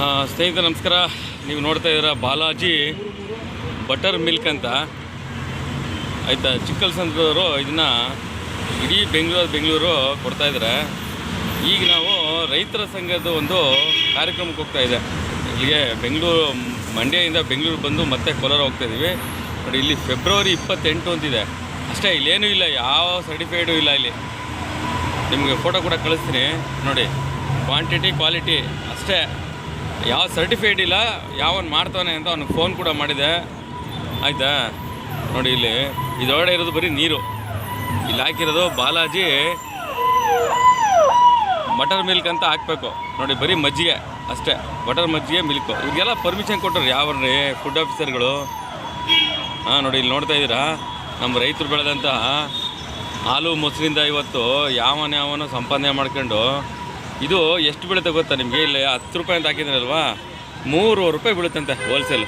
ಆ, ಸ್ನೇಹಿತರೆ ನಮಸ್ಕಾರ. ನೀವು ನೋಡ್ತಾ ಇದ್ದೀರ ಬಾಲಾಜಿ ಬಟರ್ ಮಿಲ್ಕ್ ಅಂತ. ಆಯಿತಾ ಚಿಕ್ಕಲ್ಸಂದ್ರವರು ಇದನ್ನು ಇಡೀ ಬೆಂಗಳೂರು ಬೆಂಗಳೂರು ಕೊಡ್ತಾ ಇದ್ದಾರೆ. ಈಗ ನಾವು ರೈತರ ಸಂಘದ ಒಂದು ಕಾರ್ಯಕ್ರಮಕ್ಕೆ ಹೋಗ್ತಾ ಇದೆ. ಇಲ್ಲಿಗೆ ಬೆಂಗಳೂರು ಮಂಡ್ಯದಿಂದ ಬೆಂಗಳೂರು ಬಂದು ಮತ್ತೆ ಕೋಲಾರ ಹೋಗ್ತಾ ಇದ್ದೀವಿ ನೋಡಿ ಇಲ್ಲಿ ಫೆಬ್ರವರಿ ಇಪ್ಪತ್ತೆಂಟು ಅಂತಿದೆ. ಅಷ್ಟೇ ಇಲ್ಲೇನೂ ಇಲ್ಲ ಯಾವ ಸರ್ಟಿಫೈಡು ಇಲ್ಲ ಇಲ್ಲಿ. ನಿಮಗೆ ಫೋಟೋ ಕೂಡ ಕಳಿಸ್ತೀನಿ. ನೋಡಿ ಕ್ವಾಂಟಿಟಿ ಕ್ವಾಲಿಟಿ ಅಷ್ಟೇ. ಯಾವ ಸರ್ಟಿಫೈಡ್ ಇಲ್ಲ, ಯಾವನ್ ಮಾಡ್ತಾನೆ ಅಂತ ಅವ್ನಿಗೆ ಫೋನ್ ಕೂಡ ಮಾಡಿದೆ. ಆಯಿತಾ? ನೋಡಿ ಇಲ್ಲಿ ಇದೊಳಗಡೆ ಇರೋದು ಬರೀ ನೀರು. ಇಲ್ಲಿ ಹಾಕಿರೋದು ಬಾಲಾಜಿ ಬಟರ್ ಮಿಲ್ಕ್ ಅಂತ ಹಾಕಬೇಕು. ನೋಡಿ, ಬರೀ ಮಜ್ಜಿಗೆ ಅಷ್ಟೇ. ಬಟರ್ ಮಜ್ಜಿಗೆ ಮಿಲ್ಕು ಇವ್ರಿಗೆಲ್ಲ ಪರ್ಮಿಷನ್ ಕೊಟ್ಟರು ಯಾವ್ರಿ ಫುಡ್ ಆಫೀಸರ್ಗಳು ಹಾಂ, ನೋಡಿ, ಇಲ್ಲಿ ನೋಡ್ತಾ ಇದ್ದೀರಾ? ನಮ್ಮ ರೈತರು ಬೆಳೆದಂಥ ಹಾಲು, ಮೊಸರಿಂದ ಇವತ್ತು ಯಾವನ ಯಾವನು ಸಂಪಾದನೆ ಮಾಡ್ಕೊಂಡು ಇದು ಎಷ್ಟು ಬೀಳುತ್ತೆ ಗೊತ್ತಾ ನಿಮಗೆ? ಇಲ್ಲಿ ಹತ್ತು ರೂಪಾಯಿ ಅಂತ ಹಾಕಿದ್ರಲ್ವಾ? ಮೂರುವರೆ ರೂಪಾಯಿ ಬೀಳುತ್ತಂತೆ ಹೋಲ್ಸೇಲ್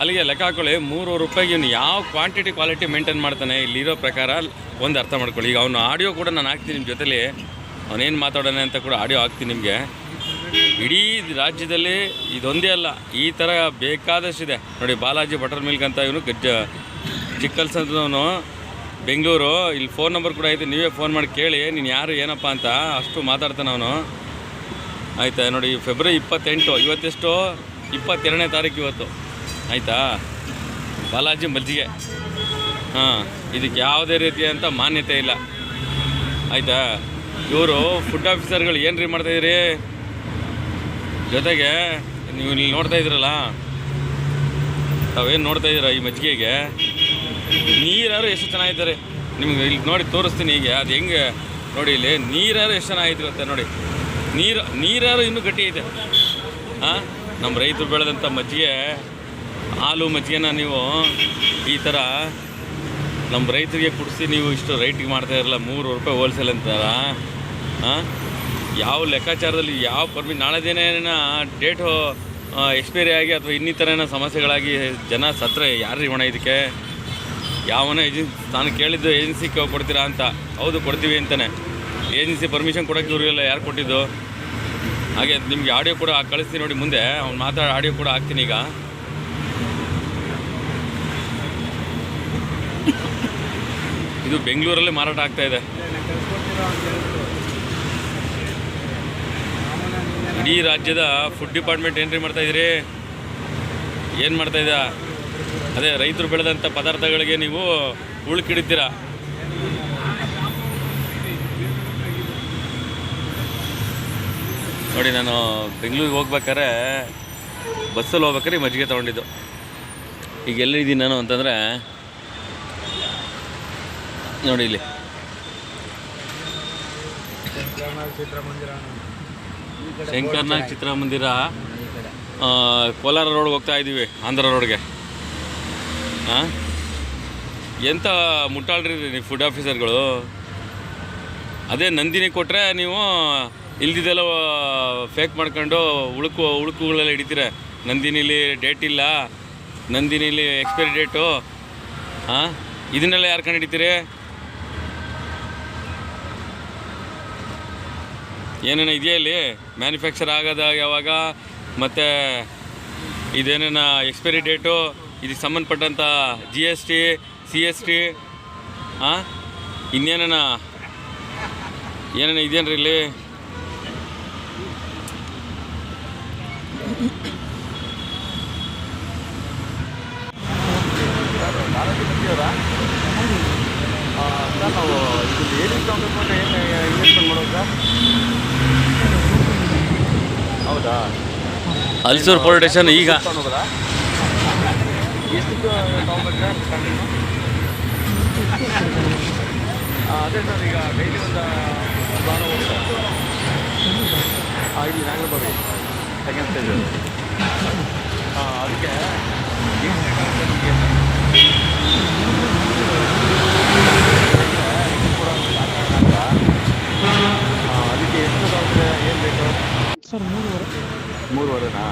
ಅಲ್ಲಿಗೆ ಲೆಕ್ಕ ಹಾಕೊಳ್ಳಿ ಮೂರುವರೆ ರೂಪಾಯಿಗೆ ಇವನು ಯಾವ ಕ್ವಾಂಟಿಟಿ ಕ್ವಾಲಿಟಿ ಮೇಂಟೈನ್ ಮಾಡ್ತಾನೆ ಇಲ್ಲಿರೋ ಪ್ರಕಾರ ಒಂದು ಅರ್ಥ ಮಾಡ್ಕೊಳ್ಳಿ. ಈಗ ಅವನು ಆಡಿಯೋ ಕೂಡ ನಾನು ಹಾಕ್ತೀನಿ ನಿಮ್ಮ ಜೊತೆಲಿ. ಅವನೇನು ಮಾತಾಡೋಣ ಅಂತ ಕೂಡ ಆಡಿಯೋ ಹಾಕ್ತೀನಿ ನಿಮಗೆ. ಇಡೀ ರಾಜ್ಯದಲ್ಲಿ ಇದೊಂದೇ ಅಲ್ಲ, ಈ ಥರ ಬೇಕಾದಷ್ಟಿದೆ. ನೋಡಿ ಬಾಲಾಜಿ ಬಟರ್ ಮಿಲ್ಕ್ ಅಂತ ಇವನು, ಗಜ್ಜ ಚಿಕ್ಕಲ್ಸಂತವನು ಬೆಂಗಳೂರು, ಇಲ್ಲಿ ಫೋನ್ ನಂಬರ್ ಕೂಡ ಐತೆ, ನೀವೇ ಫೋನ್ ಮಾಡಿ ಕೇಳಿ, ನೀನು ಯಾರು, ಏನಪ್ಪ ಅಂತ, ಅಷ್ಟು ಮಾತಾಡ್ತಾನೆ ಅವನು. ಆಯಿತಾ, ನೋಡಿ ಫೆಬ್ರವರಿ ಇಪ್ಪತ್ತೆಂಟು, ಇವತ್ತೆಷ್ಟು? ಇಪ್ಪತ್ತೆರಡನೇ ತಾರೀಕು ಇವತ್ತು. ಆಯಿತಾ? ಬಾಲಾಜಿ ಮಜ್ಜಿಗೆ. ಹಾಂ, ಇದಕ್ಕೆ ಯಾವುದೇ ರೀತಿಯಾದಂಥ ಮಾನ್ಯತೆ ಇಲ್ಲ. ಆಯಿತಾ? ಇವರು ಫುಡ್ ಆಫೀಸರ್ಗಳು ಏನು ರೀ ಮಾಡ್ತಾಯಿದ್ರಿ ಜೊತೆಗೆ, ನೀವು ಇಲ್ಲಿ ನೋಡ್ತಾ ಇದ್ದೀರಲ್ಲ ತಾವೇನು ನೋಡ್ತಾ ಇದ್ದೀರ ಈ ಮಜ್ಜಿಗೆಗೆ? ನೀರಾರು ಎಷ್ಟು ಚೆನ್ನಾಗಿದ್ದಾರೆ ನಿಮ್ಗೆ ಇಲ್ಲಿ ನೋಡಿ ತೋರಿಸ್ತೀನಿ ಈಗ, ಅದು ಹೆಂಗೆ ನೋಡಿ ಇಲ್ಲಿ, ನೀರಾರು ಎಷ್ಟು ಚೆನ್ನಾಗಿದ್ರು ಅಂತ ನೋಡಿ. ನೀರು, ನೀರಾರು ಇನ್ನೂ ಗಟ್ಟಿ ಐತೆ ಹಾಂ ನಮ್ಮ ರೈತರು ಬೆಳೆದಂಥ ಮಜ್ಜಿಗೆ, ಹಾಲು ಮಜ್ಜಿಗೆನ ನೀವು ಈ ಥರ ನಮ್ಮ ರೈತರಿಗೆ ಕುಡಿಸಿ ನೀವು ಇಷ್ಟು ರೈಟಿಗೆ ಮಾಡ್ತಾ ಇರಲ್ಲ ಮೂರು ರೂಪಾಯಿ ಹೋಲ್ಸೇಲ್ ಅಂತಾರ. ಹಾಂ ಯಾವ ಲೆಕ್ಕಾಚಾರದಲ್ಲಿ, ಯಾವ ಪರ್ಮಿ ನಾಳೆ ದಿನ ಏನೇನು ಡೇಟು ಎಕ್ಸ್ಪೈರಿ ಆಗಿ ಅಥವಾ ಇನ್ನಿತರ ಏನೋ ಸಮಸ್ಯೆಗಳಾಗಿ ಜನ ಸತ್ರ ಯಾರು ಹೊಣ ಇದಕ್ಕೆ? ಯಾವನ ಏಜೆನ್ಸಿ ನಾನು ಕೇಳಿದ್ದು ಏಜೆನ್ಸಿ ಕೊಡ್ತೀರಾ ಅಂತ. ಹೌದು, ಕೊಡ್ತೀವಿ ಅಂತಾನೆ. ಏಜೆನ್ಸಿ ಪರ್ಮಿಷನ್ ಕೊಡೋಕ್ಕೆ ಇವರಿಗೆಲ್ಲ ಯಾರು ಕೊಟ್ಟಿದ್ದು? ಹಾಗೆ ನಿಮಗೆ ಆಡಿಯೋ ಕೂಡ ಕಳಿಸ್ತೀನಿ ನೋಡಿ ಮುಂದೆ. ಅವ್ನು ಮಾತಾಡೋ ಆಡಿಯೋ ಕೂಡ ಹಾಕ್ತೀನಿ ಈಗ. ಇದು ಬೆಂಗಳೂರಲ್ಲಿ ಮಾರಾಟ ಆಗ್ತಾ ಇದೆ. ಇಡೀ ರಾಜ್ಯದ ಫುಡ್ ಡಿಪಾರ್ಟ್ಮೆಂಟ್ ಎಂಟ್ರಿ ಮಾಡ್ತಾ ಇದ್ದೀರಿ? ಏನು ಮಾಡ್ತಾ ಇದ್ದ ಅದೇ ರೈತರು ಬೆಳೆದಂಥ ಪದಾರ್ಥಗಳಿಗೆ ನೀವು ಉಳ್ಕಿಡ್ತೀರಾ? ನೋಡಿ, ನಾನು ಬೆಂಗಳೂರಿಗೆ ಹೋಗ್ಬೇಕಾದ್ರೆ ಬಸ್ಸಲ್ಲಿ ಹೋಗ್ಬೇಕಾದ್ರೆ ಮಜ್ಜಿಗೆ ತೊಗೊಂಡಿದ್ದು. ಈಗ ಎಲ್ಲಿದ್ದೀನಿ ನಾನು ಅಂತಂದರೆ, ನೋಡಿ ಇಲ್ಲಿ. ಶಂಕರ್ನಾಗ್ ಚಿತ್ರಮಂದಿರ ಕೋಲಾರ ರೋಡ್ ಹೋಗ್ತಾ ಇದ್ದೀವಿ ಆಂಧ್ರ ರೋಡ್ಗೆ. ಹಾಂ? ಎಂಥ ಮುಟ್ಟಾಳ್ರಿ ನೀವು ಫುಡ್ ಆಫೀಸರ್ಗಳು ಅದೇ ನಂದಿನಿ ಕೊಟ್ಟರೆ ನೀವು ಇಲ್ದಿದ್ದೆಲ್ಲ ಫೇಕ್ ಮಾಡ್ಕೊಂಡು ಉಳುಕು, ಉಳುಕುಗಳೆಲ್ಲ ಹಿಡಿತೀರ? ನಂದಿನಿಲಿ ಡೇಟ್ ಇಲ್ಲ, ನಂದಿನಿಲಿ ಎಕ್ಸ್ಪೈರಿ ಡೇಟು ಹಾಂ? ಇದನ್ನೆಲ್ಲ ಯಾರು ಕಂಡು ಹಿಡಿತೀರಿ? ಏನೇನೋ ಇದೆಯಾ ಇಲ್ಲಿ? ಮ್ಯಾನುಫ್ಯಾಕ್ಚರ್ ಆಗೋದ ಯಾವಾಗ? ಮತ್ತು ಇದೇನೇನ ಎಕ್ಸ್ಪೈರಿ ಡೇಟು ಇದಕ್ಕೆ ಸಂಬಂಧಪಟ್ಟಂಥ G S T C S T ಹಾಂ ಇನ್ನೇನೇನ? ಏನೇನ ಇದೆಯೇನ್ರಿ ಇಲ್ಲಿ? ನಾವು ಇದು ತಗೊಬೇಕು ಅಂತ ಏನು ಇನ್ವೆಸ್ಟ್ಮೆಂಟ್ ಮಾಡೋದು ಸರ್ ಹೌದಾ ಪೊಲೀಸ್ ಸ್ಟೇಷನ್ ಈಗ. ಎಷ್ಟು ತಗೊಂಡ್ರೆ ಅದೇ ಸರ್ ಈಗ ಡೈಲಿ ಒಂದು ಒಂದು ವಾರ ಹೋಗ್ತಾ ಹಾಂ ಇಲ್ಲಿ ಸೆಕೆಂಡ್ ಸ್ಟೇಜ್ ಹಾಂ ಅದಕ್ಕೆ ಏನು ಬೇಕಾಗುತ್ತೆ ನಿಮಗೆ ಅದಕ್ಕೆ ಎಷ್ಟು ತಗೊಂಡ್ರೆ ಏನು ಬೇಕು? ಸರ್ ಮೂರುವರೆ. ಮೂರುವರೆನಾ?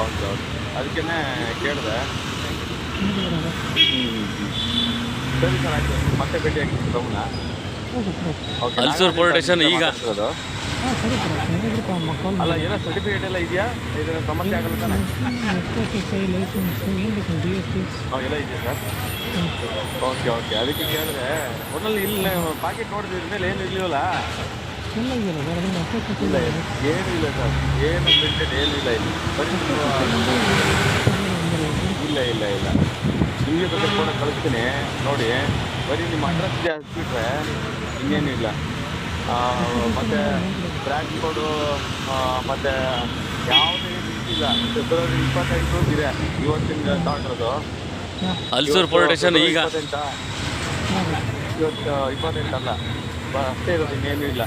ಹೌದು ಹೌದು. ಅದಕ್ಕೇ ಕೇಳಿದೆ. ಸರಿ ಸರ್ ಆಯಿತು. ಮತ್ತೆ ಭೇಟಿ ಆಗ್ತೀನಿ ತಗೊಂಡ ಹೋಗ್ಬೇಕು ಓಕೆ ಹಲ್ಸೂರು ಪೊಲೀಸ್ ಸ್ಟೇಷನ್ ಈಗ. ಕಾಲ್ ಅಲ್ಲ ಏನೋ ಸರ್ಟಿಫಿಕೇಟ್ ಎಲ್ಲ ಇದೆಯಾ? ಇದರ ಸಮಸ್ಯೆ ಆಗಲ್ಲ ತಾನೆ? ಹಾಂ ಎಲ್ಲ ಇದೆಯಾ ಸರ್? ಓಕೆ ಓಕೆ ಅದಕ್ಕೆ ಕೇಳಿದ್ರೆ ಒಟ್ಟಲ್ಲಿ ಇಲ್ಲ ಪಾಕೆಟ್ ನೋಡಿದ್ರೆ ಮೇಲೆ ಏನು ಇರ್ಲಿಲ್ಲ. ಎಲ್ಲ ಇದೆಯಲ್ಲ ಸರ್ ಅದನ್ನು ಇಲ್ಲ ಏನು ಇಲ್ಲ ಸರ್. ಏನು ಪ್ರಿಂಟೆಡ್ ಏನು ಇಲ್ಲ ಇಲ್ಲಿ. ಬರೀ ಇಲ್ಲ ಇಲ್ಲ ಇಲ್ಲ. ನಿಮಗೆ ಬಗ್ಗೆ ಕೂಡ ಕಳಿಸ್ತೀನಿ. ನೋಡಿ ಬರೀ ನಿಮ್ಮ ಅಡ್ರೆಸ್ ಹಾಕ್ಬಿಟ್ರೆ ಇನ್ನೇನು ಇಲ್ಲ ಮತ್ತು ಬ್ರ್ಯಾಂಡ್ ಕೋಡು ಮತ್ತೆ ಯಾವುದೇ ರೀತಿ ಇಲ್ಲ ಫೆಬ್ರವರಿ ಇಪ್ಪತ್ತೆಂಟು ಇದೆ. ಇವತ್ತಿನ ತಗೊಂಡಿರೋದು ಹಲ್ಸೂರು ಪೊಲೀಸ್ ಸ್ಟೇಷನ್ ಈಗ. ಇವತ್ತು ಇಪ್ಪತ್ತೆಂಟಲ್ಲ. ಅಷ್ಟೇ ಇರೋದು ಇನ್ನೇನು ಇಲ್ಲ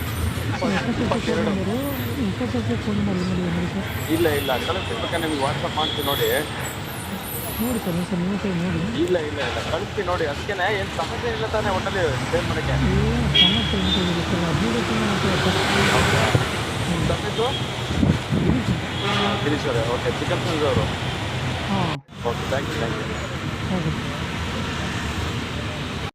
ಇಲ್ಲ ಇಲ್ಲ. ಕಳಿಸ್ಬೇಕಾದ್ರೆ ನಿಮ್ಗೆ ವಾಟ್ಸಪ್ ಮಾಡ್ತೀನಿ ನೋಡಿ. ನೋಡಿ ಸರ್ ಸರ್ ನೋಡಿ ಇಲ್ಲ ಇಲ್ಲ ಇಲ್ಲ. ಕಳಿಸ್ತೀನಿ ನೋಡಿ. ಅದಕ್ಕೆ ಏನು ಸಮಸ್ಯೆ ಇಲ್ಲ ತಾನೇ ಒಟ್ಟಲ್ಲಿ ಸ್ಟೇ ಮಾಡೋಕ್ಕೆ ಸಮಸ್ಯೆ ಇಲ್ಲ ಸರ್ ಓಕೆ ಚಿಕನ್ ಅವರು ಹಾಂ okay thank you thank you